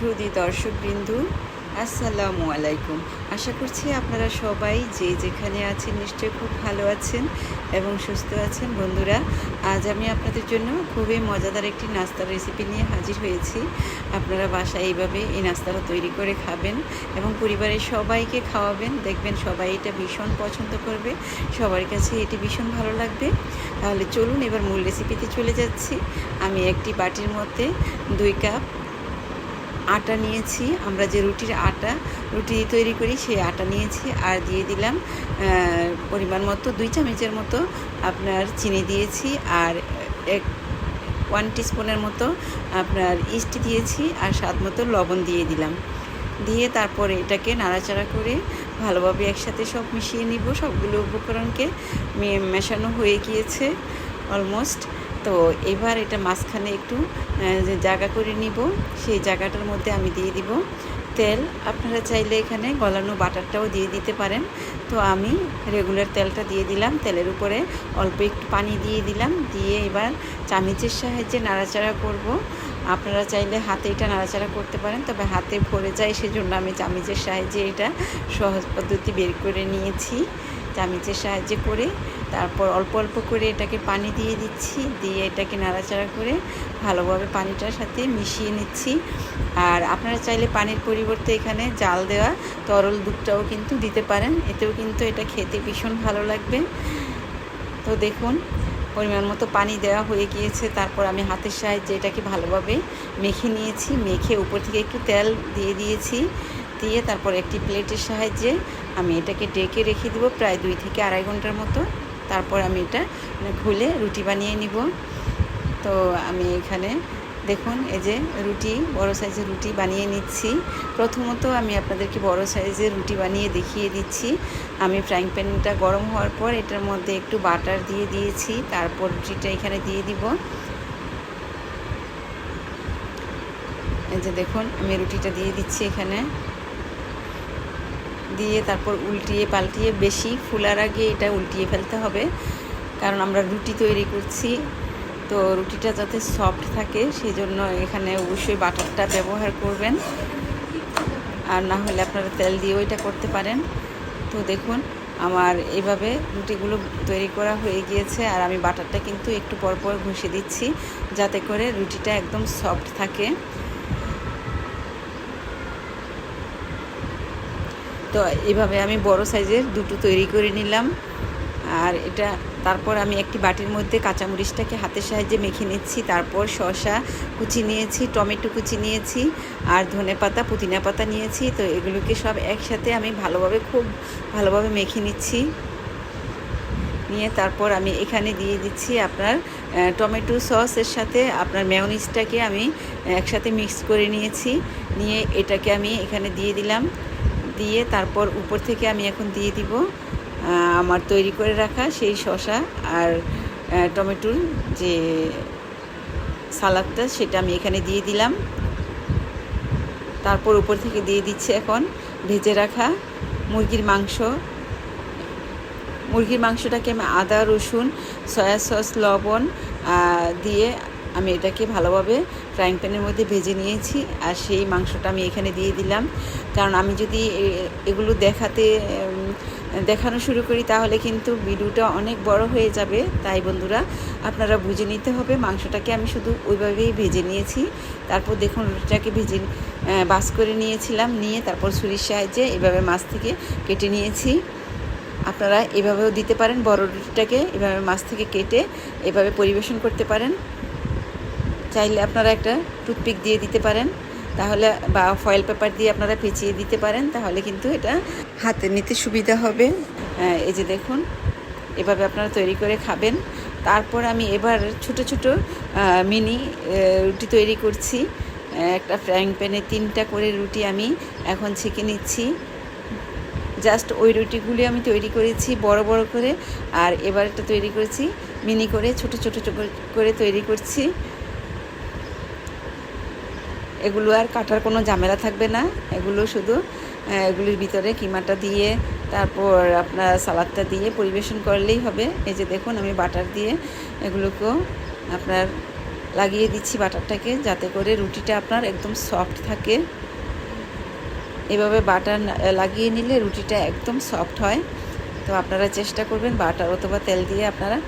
সুদী দর্শকবৃন্দু, আসসালামু আলাইকুম। আশা করছি আপনারা সবাই যে যেখানে আছেন নিশ্চয়ই খুব ভালো আছেন এবং সুস্থ আছেন। বন্ধুরা, আজ আমি আপনাদের জন্য খুবই মজাদার একটি নাস্তার রেসিপি নিয়ে হাজির হয়েছি। আপনারা বাসায় এইভাবে এই নাস্তাটা তৈরি করে খাবেন এবং পরিবারের সবাইকে খাওয়াবেন। দেখবেন সবাই এটা ভীষণ পছন্দ করবে। সবার কাছে এটি ভীষণ ভালো লাগবে। তাহলে চলুন এবার মূল রেসিপিতে চলে যাচ্ছি। আমি একটি বাটির মধ্যে দুই কাপ আটা নিয়েছি, আমরা যে রুটির আটা, রুটি তৈরি করি সেই আটা নিয়েছি আর দিয়ে দিলাম পরিমাণ মতো দুই চামচের মতো আপনার চিনি দিয়েছি আর এক ওয়ান টিস্পুনের মতো আপনার ইস্ট দিয়েছি আর স্বাদ মতো লবণ দিয়ে দিলাম। দিয়ে তারপরে এটাকে নাড়াচাড়া করে ভালোভাবে একসাথে সব মিশিয়ে নিব। সবগুলো উপকরণকে মেশানো হয়ে গিয়েছে অলমোস্ট তো এবার এটা মাঝখানে একটু যে জায়গা করে নিব, সেই জায়গাটার মধ্যে আমি দিয়ে দিব তেল। আপনারা চাইলে এখানে গলানো বাটারটাও দিয়ে দিতে পারেন। তো আমি রেগুলার তেলটা দিয়ে দিলাম, তেলের উপরে অল্প একটু পানি দিয়ে দিলাম, দিয়ে এবার চামিচের সাহায্যে নাড়াচাড়া করব। আপনারা চাইলে হাতে এটা নাড়াচাড়া করতে পারেন, তবে হাতে ভরে যায়, সেজন্য আমি চামিচের সাহায্যে এটা সহজ পদ্ধতি বের করে নিয়েছি। চামিচের সাহায্যে করে তারপর অল্প অল্প করে এটাকে পানি দিয়ে দিচ্ছি, দিয়ে এটাকে নাড়াচাড়া করে ভালোভাবে পানিটার সাথে মিশিয়ে নিচ্ছি। আর আপনারা চাইলে পানির পরিবর্তে এখানে জাল দেওয়া তরল দুধটাও কিন্তু দিতে পারেন, এতেও কিন্তু এটা খেতে ভীষণ ভালো লাগবে। তো দেখুন, পরিমাণ মতো পানি দেওয়া হয়ে গিয়েছে। তারপর আমি হাতের সাহায্যে এটাকে ভালোভাবে মেখে নিয়েছি, মেখে উপর থেকে একটু তেল দিয়ে দিয়েছি। দিয়ে তারপর একটি প্লেটের সাহায্যে আমি এটাকে ডেকে রেখে দেবো প্রায় দুই থেকে আড়াই ঘণ্টার মতো। তারপর আমি এটা মানে খুলে রুটি বানিয়ে নিব। তো আমি এখানে, দেখুন, এই যে রুটি, বড় সাইজের রুটি বানিয়ে নিচ্ছি। প্রথমত আমি আপনাদেরকে বড় সাইজের রুটি বানিয়ে দেখিয়ে দিচ্ছি। আমি ফ্রাইং প্যানটা গরম হওয়ার পর এটার মধ্যে একটু বাটার দিয়ে দিয়েছি। তারপর রুটিটা এখানে দিয়ে দিব। এই যে দেখুন, আমি রুটিটা দিয়ে দিচ্ছি এখানে। দিয়ে তারপর উল্টিয়ে পাল্টিয়ে বেশি ফুলার আগে এটা উল্টিয়ে ফেলতে হবে। কারণ আমরা রুটি তৈরি করছি, তো রুটিটা যাতে সফট থাকে সেই জন্য এখানে অবশ্যই বাটারটা ব্যবহার করবেন। আর না হলে আপনারা তেল দিয়েও এটা করতে পারেন। তো দেখুন, আমার এভাবে রুটিগুলো তৈরি করা হয়ে গিয়েছে আর আমি বাটারটা কিন্তু একটু পর পর ঘষে দিচ্ছি, যাতে করে রুটিটা একদম সফট থাকে। তো এভাবে আমি বড় সাইজের দুটো তৈরি করে নিলাম। আর এটা, তারপর আমি একটি বাটির মধ্যে কাঁচামরিচটাকে হাতের সাহায্যে মেখে নিচ্ছি। তারপর শসা কুচি নিয়েছি, টমেটো কুচি নিয়েছি আর ধনে পাতা, পুদিনা পাতা নিয়েছি। তো এগুলোকে সব একসাথে আমি ভালোভাবে, খুব ভালোভাবে মেখে নিচ্ছি। নিয়ে তারপর আমি এখানে দিয়ে দিচ্ছি আপনার টমেটো সসের সাথে আপনার মেয়নিজটাকে আমি একসাথে মিক্স করে নিয়েছি। নিয়ে এটাকে আমি এখানে দিয়ে দিলাম। দিয়ে তারপর উপর থেকে আমি এখন দিয়ে দিব আমার তৈরি করে রাখা সেই শশা আর টমেটোর যে সালাদটা সেটা আমি এখানে দিয়ে দিলাম। তারপর উপর থেকে দিয়ে দিচ্ছি এখন ভেজে রাখা মুরগির মাংস। মুরগির মাংসটাকে আমি আদা, রসুন, সয়া সস, লবণ দিয়ে আমি এটাকে ভালোভাবে ফ্রাইং প্যানের মধ্যে ভেজে নিয়েছি আর সেই মাংসটা আমি এখানে দিয়ে দিলাম। কারণ আমি যদি এগুলো দেখাতে দেখানো শুরু করি তাহলে কিন্তু ভিডিওটা অনেক বড় হয়ে যাবে। তাই বন্ধুরা, আপনারা বুঝে নিতে হবে মাংসটাকে আমি শুধু ওইভাবেই ভেজে নিয়েছি। তারপর দেখুন রুটিটাকে ভেজে বাস করে নিয়েছিলাম, নিয়ে তারপর ছুরির সাহায্যে এভাবে মাছ থেকে কেটে নিয়েছি। আপনারা এভাবেও দিতে পারেন বড় রুটিটাকে এভাবে মাছ থেকে কেটে এভাবে পরিবেশন করতে পারেন। চাইলে আপনারা একটা টুথপিক দিয়ে দিতে পারেন। তাহলে বা ফয়েল পেপার দিয়ে আপনারা পেঁচিয়ে দিতে পারেন, তাহলে কিন্তু এটা হাতে নিতে সুবিধা হবে। এই যে দেখুন, এভাবে আপনারা তৈরি করে খাবেন। তারপর আমি এবার ছোট ছোট মিনি রুটি তৈরি করছি। একটা ফ্রাইং প্যানে তিনটা করে রুটি আমি এখন ছেঁকে নিচ্ছি। জাস্ট ওই রুটিগুলি আমি তৈরি করেছি বড় বড় করে। আর এবার একটা তৈরি করেছি, মিনি করে ছোট ছোট ছোট করে তৈরি করছি। এগুলো আর কাটার কোনো ঝামেলা থাকবে না। এগুলো শুধু এগুলির ভিতরে কিমাটা দিয়ে, তারপর আপনার সালাদটা দিয়ে পরিবেশন করলেই হবে। এই যে দেখুন, আমি বাটার দিয়ে এগুলোকেও আপনার লাগিয়ে দিচ্ছি বাটারটাকে, যাতে করে রুটিটা আপনার একদম সফট থাকে। এভাবে বাটার লাগিয়ে নিলে রুটিটা একদম সফট হয়। তো আপনারা চেষ্টা করবেন বাটার অথবা তেল দিয়ে আপনারা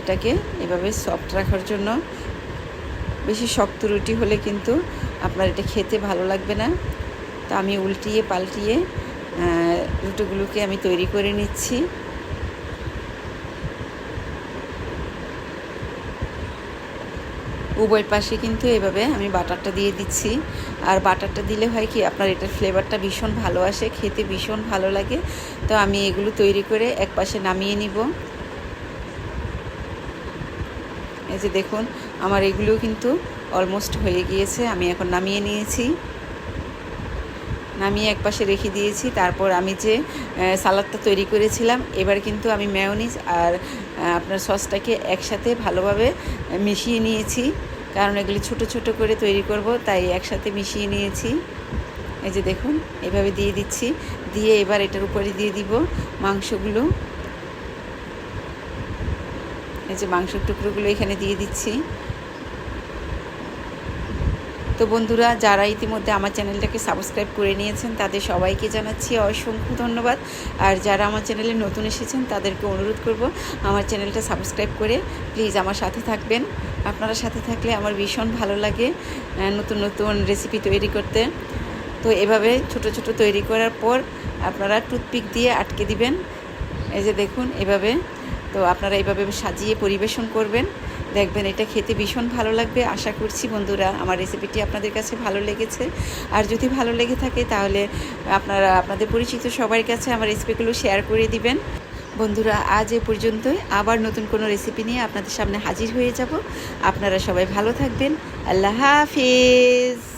এটাকে এভাবে সফট রাখার জন্য। বেশি শক্ত রুটি হলে কিন্তু আপনার এটা খেতে ভালো লাগবে না। তো আমি উল্টিয়ে পাল্টিয়ে রুটিগুলোকে আমি তৈরি করে নিচ্ছি। উভয় পাশে কিন্তু এভাবে আমি বাটারটা দিয়ে দিচ্ছি। আর বাটারটা দিলে হয় কি, আপনার এটার ফ্লেভারটা ভীষণ ভালো আসে, খেতে ভীষণ ভালো লাগে। তো আমি এগুলো তৈরি করে এক পাশে নামিয়ে নিব। এই যে দেখুন আমার এগুলো কিন্তু অলমোস্ট হয়ে গিয়েছে, আমি এখন নামিয়ে নিয়েছি। নামিয়ে এক পাশে রেখে দিয়েছি, তারপর আমি যে সালাদটা তৈরি করেছিলাম, এবার কিন্তু আমি মেয়োনিজ আর আপনার সসটাকে একসাথে ভালোভাবে মিশিয়ে নিয়েছি। কারণ এগুলি ছোট ছোট করে তৈরি করব, তাই একসাথে মিশিয়ে নিয়েছি। এই যে দেখুন, এভাবে দিয়ে দিচ্ছি, দিয়ে এবার এটার উপরে দিয়ে দিব মাংসগুলো। এই যে মাংসের টুকরোগুলো এখানে দিয়ে দিচ্ছি। তো বন্ধুরা, যারা ইতিমধ্যে আমার চ্যানেলটাকে সাবস্ক্রাইব করে নিয়েছেন, তাদের সবাইকে জানাচ্ছি অসংখ্য ধন্যবাদ। আর যারা আমার চ্যানেলে নতুন এসেছেন, তাদেরকে অনুরোধ করব আমার চ্যানেলটা সাবস্ক্রাইব করে প্লিজ আমার সাথে থাকবেন। আপনারা সাথে থাকলে আমার ভীষণ ভালো লাগে নতুন নতুন রেসিপি তৈরি করতে। তো এভাবে ছোট ছোট তৈরি করার পর আপনারা টুথপিক দিয়ে আটকে দিবেন। এই যে দেখুন, এভাবে। তো আপনারা এইভাবে সাজিয়ে পরিবেশন করবেন। দেখবেন, এটা খেতে ভীষণ ভালো লাগবে। আশা করছি বন্ধুরা, আমার রেসিপিটি আপনাদের কাছে ভালো লেগেছে। আর যদি ভালো লেগে থাকে, তাহলে আপনারা, আপনাদের পরিচিত সবার কাছে আমার রেসিপিগুলো শেয়ার করে দিবেন। বন্ধুরা, আজ এ পর্যন্তই। আবার নতুন কোনো রেসিপি নিয়ে আপনাদের সামনে হাজির হয়ে যাব। আপনারা সবাই ভালো থাকবেন। আল্লাহ হাফিজ!